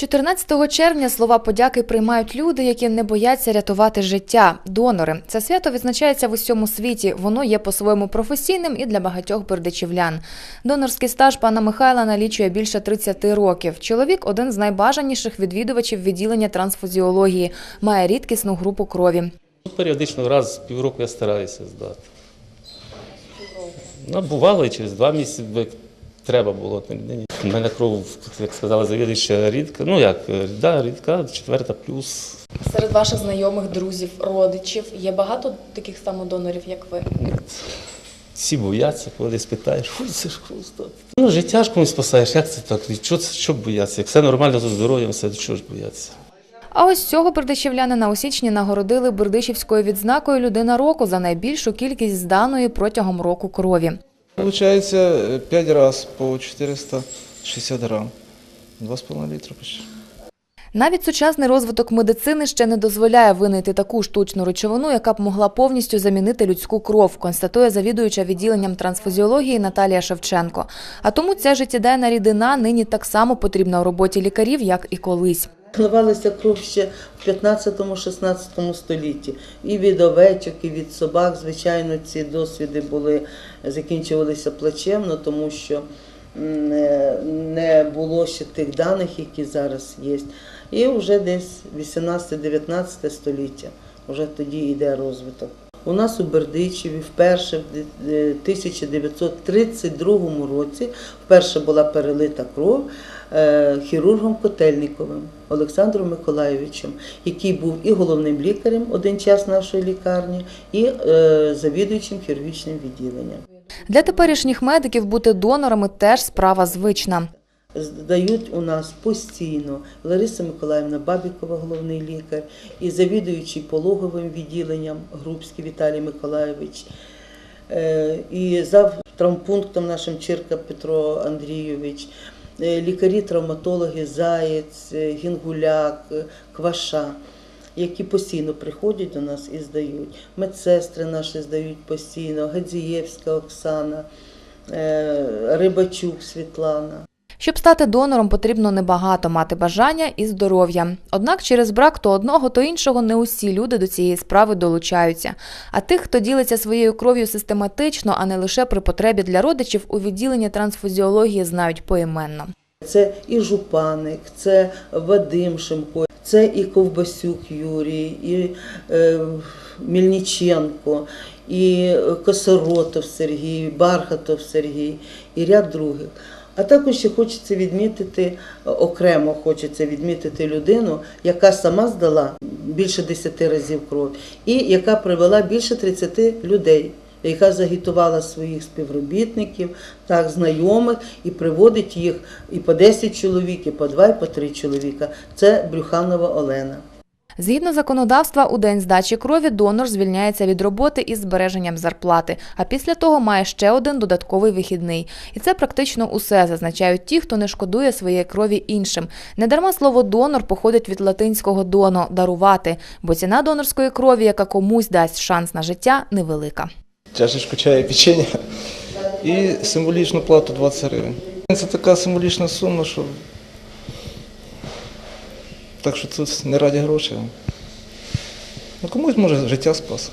14 червня слова подяки приймають люди, які не бояться рятувати життя. Донори. Це свято відзначається в усьому світі. Воно є по-своєму професійним і для багатьох бердичівлян. Донорський стаж пана Михайла налічує більше 30 років. Чоловік один з найбажаніших відвідувачів відділення трансфузіології, має рідкісну групу крові. Ну, Періодично раз в півроку я стараюся здати. Ну, бувало і через два місяці, треба було. У мене кров, як сказала завідуюча, рідка. Ну як, да, рідка, четверта плюс. Серед ваших знайомих, друзів, родичів є багато таких самодонорів, як ви. Всі бояться, коли десь питаєш, ой, це ж кров. Ну, життя ж комусь спасаєш, як це так? Що, це- що боятися? Як все нормально, то здоров'ям, все, чого ж боятися? А ось цього бердичівлянина у січні нагородили Бердичівською відзнакою людина року за найбільшу кількість зданої протягом року крові. Получается 5 раз по 460 грамм. 2,5 литра почти. Навіть сучасний розвиток медицини ще не дозволяє винайти таку штучну речовину, яка б могла повністю замінити людську кров, констатує завідуюча відділенням трансфузіології Наталія Шевченко. А тому ця життєдайна рідина нині так само потрібна у роботі лікарів, як і колись. Наливалася кров ще в 15-16 столітті. І від овечок, і від собак. Звичайно, ці досвіди були, закінчувалися плачевно, тому що не- не було ще тих даних, які зараз є. І вже десь 18-19 століття, вже тоді йде розвиток. У нас у Бердичеві вперше в 1932 році вперше була перелита кров е, хірургом Котельниковим Олександром Миколайовичем, який був і головним лікарем один час нашої лікарні, і е, завідуючим хірургічним відділенням. Для теперішніх медиків бути донорами теж справа звична. Здають у нас постійно Лариса Миколаївна Бабікова, головний лікар, і завідуючий пологовим відділенням Грубський Віталій Миколайович, е, і зав травмпунктом нашим Чирка Петро Андрійович, е, лікарі-травматологи Заєць, е, Гінгуляк, Кваша. Які постійно приходять до нас і здають. Медсестри наші здають постійно, Гадзієвська Оксана, Рибачук Світлана. Щоб стати донором, потрібно небагато мати бажання і здоров'я. Однак через брак то одного, то іншого не усі люди до цієї справи долучаються. А тих, хто ділиться своєю кров'ю систематично, а не лише при потребі для родичів, у відділенні трансфузіології знають поіменно. Це і Жупаник, це Вадим Шимко, це і Ковбасюк Юрій, і е, Мільниченко, і Косоротов Сергій, Бархатов Сергій і ряд других. А також ще хочеться відмітити окремо хочеться відмітити людину, яка сама здала більше 10 разів кров, і яка привела більше 30 людей яка загітувала своїх співробітників, так, знайомих, і приводить їх і по 10 чоловік, і по 2, і по 3 чоловіка. Це Брюханова Олена. Згідно законодавства, у день здачі крові донор звільняється від роботи із збереженням зарплати, а після того має ще один додатковий вихідний. І це практично усе зазначають ті, хто не шкодує своєї крові іншим. Недарма слово донор походить від латинського доно дарувати, бо ціна донорської крові, яка комусь дасть шанс на життя, невелика. Чашечку чаю, печення і символічну плату 20 гривень. Це така символічна сума, що так що тут не раді грошей. Ну комусь може життя спас.